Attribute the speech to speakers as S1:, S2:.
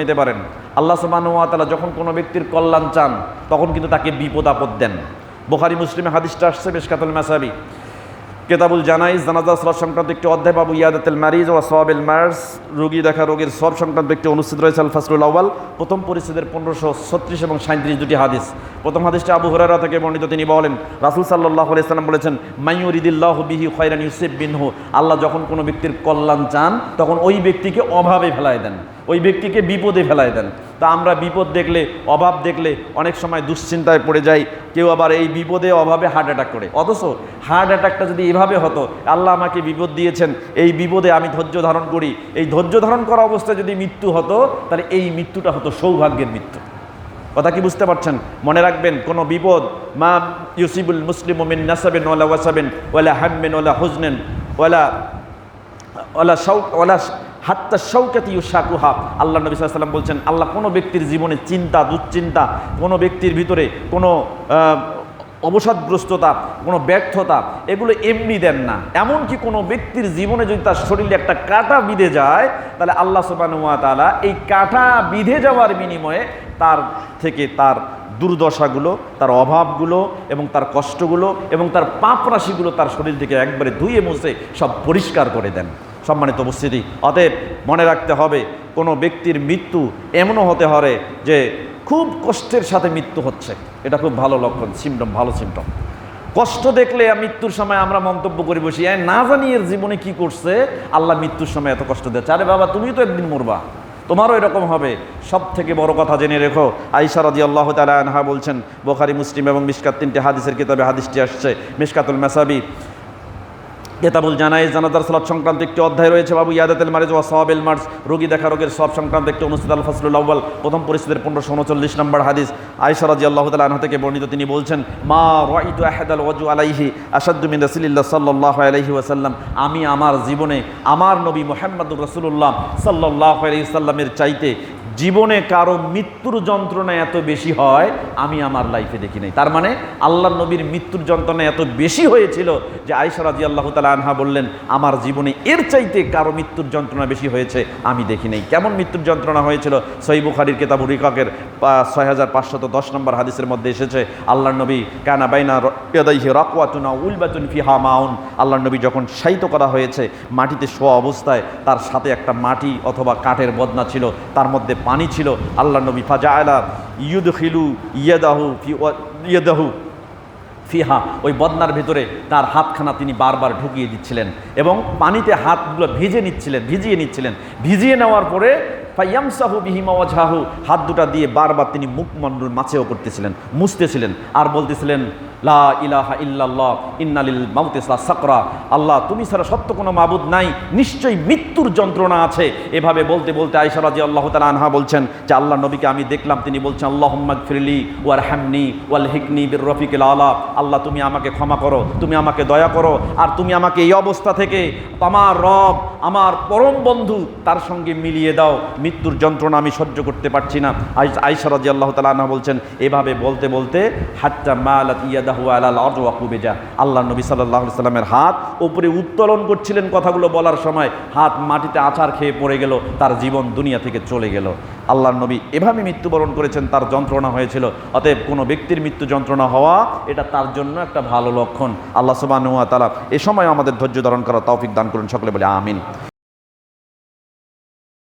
S1: নিতে পারেন। আল্লাহ সুবাহ যখন কোনো ব্যক্তির কল্যাণ চান, তখন কিন্তু তাকে বিপদ আপদ দেন। বোখারি, মুসলিমে হাদিসটা আসছে বেশ কাতল মাসাবি। কেতাবুল জানাইজ জানাজা সলাদ সংক্রান্ত একটি অধ্যায়, বাবু ইয়াদাতুল মারিজ ও সওয়াবিল মার্স রোগী দেখা রোগের সব সংক্রান্ত একটি অনুষ্ঠিত রয়েছে আল ফাসরুল আউয়াল। প্রথম পরিচ্ছেদের পনেরোশো ছত্রিশ এবং সাঁত্রিশ দুটি হাদিস। প্রথম হাদিসটা আবু হুরারা থেকে বর্ণিত, তিনি বলেন, রাসুল সাল্লাহ সাল্লাম বলেছেন মাইয়ুরিদিল্লাহ বিহি খয়রান ইউসেফ বিনহু। আল্লাহ যখন কোনো ব্যক্তির কল্যাণ চান, তখন ওই ব্যক্তিকে অভাবে ফেলায় দেন। ওই ব্যক্তিকে বিপদে ফেলায় দেন। তা আমরা বিপদ দেখলে, অভাব দেখলে অনেক সময় দুশ্চিন্তায় পড়ে যাই, কেউ আবার এই বিপদে, অভাবে হার্ট অ্যাটাক করে। অথচ হার্ট অ্যাটাকটা যদি এভাবে হতো, আল্লাহ আমাকে বিপদ দিয়েছেন, এই বিপদে আমি ধৈর্য ধারণ করি। এই ধৈর্য ধারণ করা অবস্থায় যদি মৃত্যু হতো, তাহলে এই মৃত্যুটা হতো সৌভাগ্যের মৃত্যু। কথা কি বুঝতে পারছেন? মনে রাখবেন, কোনো বিপদ, মা ইউসিবুল মুসলিম ওমিন নাসাবেন ওলা ওয়াসাবেন, ওয়ালা হামমেন ওলা হুজনেন, ওয়ালা ওলা শৌক ওলা হাত্তা শৌকাতি ইউসাকুহা আল্লাহ নবী সাল্লাম বলছেন, আল্লাহ কোনো ব্যক্তির জীবনে চিন্তা, দুশ্চিন্তা, কোনো ব্যক্তির ভিতরে কোনো অবসাদগ্রস্ততা, কোনো ব্যর্থতা, এগুলো এমনি দেন না। এমনকি কোনো ব্যক্তির জীবনে যদি তার শরীরে একটা কাঁটা বিঁধে যায়, তাহলে আল্লাহ সুবানুয়া তালা এই কাঁটা বিঁধে যাওয়ার বিনিময়ে তার থেকে তার দুর্দশাগুলো তার অভাবগুলো এবং তার কষ্টগুলো এবং তার পাপ রাশিগুলো তার শরীর থেকে একবারে ধুয়ে মুছে সব পরিষ্কার করে দেন। সম্মানিত উপস্থিতি। অতএব মনে রাখতে হবে কোনো ব্যক্তির মৃত্যু এমনও হতে পারে যে খুব কষ্টের সাথে মৃত্যু হচ্ছে। এটা খুব ভালো লক্ষণ সিমটম ভালো সিমটম কষ্ট দেখলে মৃত্যুর সময় আমরা মন্তব্য করি বসি "এ, না জানি এর জীবনে কি করছে? আল্লাহ মৃত্যুর সময় এত কষ্ট দিচ্ছে আরে বাবা তুমি তো একদিন মরবা। তোমারও এরকম হবে। সব থেকে বড় কথা জেনে রেখো। আইসা রাজি আল্লাহ তালা আনহা বলছেন, বোখারি, মুসলিম এবং মিসকাত তিনটি হাদিসের কিতাবে হাদিসটি আসছে মিসকাতুল মেসাবি। কেতাবুল জানাই জানাজার সালাদ সংক্রান্ত একটি অধ্যায় রয়েছে। বাবু ইয়াদাতেল মারিজ ওয়া সওয়াবিল মার্স রোগী দেখা রোগের সব সংক্রান্ত একটি অনুষ্ঠিত আল ফাসলুল আউ্বাল প্রথম পরিস্থিতির পনেরোশো উনচল্লিশ নম্বর হাদিস। আয়সা রাজি আল্লাহ তালা থেকে বর্ণিত তিনি বলছেন, মা রাইতু আহাদাল ওয়াজু আলাইহি আসাদ্দু মিন রাসূলিল্লাহ সাল্লাল্লাহু আলাইহি ওয়াসাল্লাম। আমি আমার জীবনে আমার নবী মুহাম্মদুর রসুল্লাহ সাল্লাল্লাহু আলাইহি সাল্লামের চাইতে জীবনে কারও মৃত্যুর যন্ত্রণা এত বেশি হয়, আমি আমার লাইফে দেখি নাই। তার মানে আল্লাহ নবীর মৃত্যুর যন্ত্রণা এত বেশি হয়েছিল যে আয়সা রাজি আল্লাহ তালা আনহা বললেন, আমার জীবনে এর চাইতে কারও মৃত্যুর যন্ত্রণা বেশি হয়েছে, আমি দেখি নাই। কেমন মৃত্যুর যন্ত্রণা হয়েছিল? সই বুখারির কেতাবু রিকাকের ছয় হাজার পাঁচশত দশ নম্বর হাদিসের মধ্যে এসেছে আল্লাহ নবী কানা বাইনা ইয়াদাইহি রাকওয়াতুনা উলবাতুন ফিহা মাউন। আল্লাহ নবী যখন শায়িত করা হয়েছে মাটিতে শোয়া অবস্থায়, তার সাথে একটা মাটি অথবা কাঠের বদনা ছিল, তার মধ্যে পানি ছিল আল্লাহ নবী ফাজা আলা ইউদ খিলু ইয়েদাহু ইয়াদাহু ফিহা, ওই বদনার ভিতরে তার হাতখানা তিনি বারবার ঢুকিয়ে দিচ্ছিলেন এবং পানিতে হাতগুলো ভিজে নিচ্ছিলেন, ভিজিয়ে নিচ্ছিলেন। ভিজিয়ে নেওয়ার পরে ফাইয়ামসাহু বিহিমা ওয়াজহাহু। হাত দুটা দিয়ে বারবার তিনি মুখমণ্ডল মাছেও করতেছিলেন, মুছতেছিলেন আর বলতেছিলেন, লা ইলাহা ইল্লাল্লাহ, ইন্নালিল মাউতিসা সাকরা। আল্লাহ, তুমি ছাড়া সত্য কোনো মাবুদ নাই, নিশ্চয়ই মৃত্যুর যন্ত্রণা আছে। এভাবে বলতে বলতে আয়সা আল্লাহ তালা আনহা বলছেন যে আল্লাহ নবীকে আমি দেখলাম, তিনি বলছেন আল্লাহ ফিরলি ওয়ার হ্যামনি ওয়াল হিকনি বীর রফিকুল আলা আল্লাহ, তুমি আমাকে ক্ষমা করো, তুমি আমাকে দয়া করো, আর তুমি আমাকে এই অবস্থা থেকে আমার রব, আমার পরম বন্ধু তার সঙ্গে মিলিয়ে দাও। মৃত্যুর যন্ত্রণা আমি সহ্য করতে পারছি না। আইসা রাজি আল্লাহ তালা বলছেন, এভাবে বলতে বলতে, হাত্তা মালাত ইয়াদাহু আলাল আরওয়াকুবেজা আল্লাহ নবী সাল্লাহ সাল্লামের হাত ওপরে উত্তোলন করছিলেন কথাগুলো বলার সময়, হাত মাটিতে আছাড় খেয়ে পড়ে গেল, তার জীবন দুনিয়া থেকে চলে গেল। আল্লাহ নবী এভাবে মৃত্যুবরণ করেছেন, তার যন্ত্রণা হয়েছিল। অতএব কোনো ব্যক্তির মৃত্যু যন্ত্রণা হওয়া, এটা তার জন্য একটা ভালো লক্ষণ। আল্লাহ সুবাহ তালা এ সময় আমাদের ধৈর্য ধারণ করা তৌফিক দান করুন, সকলে বলে আমিন।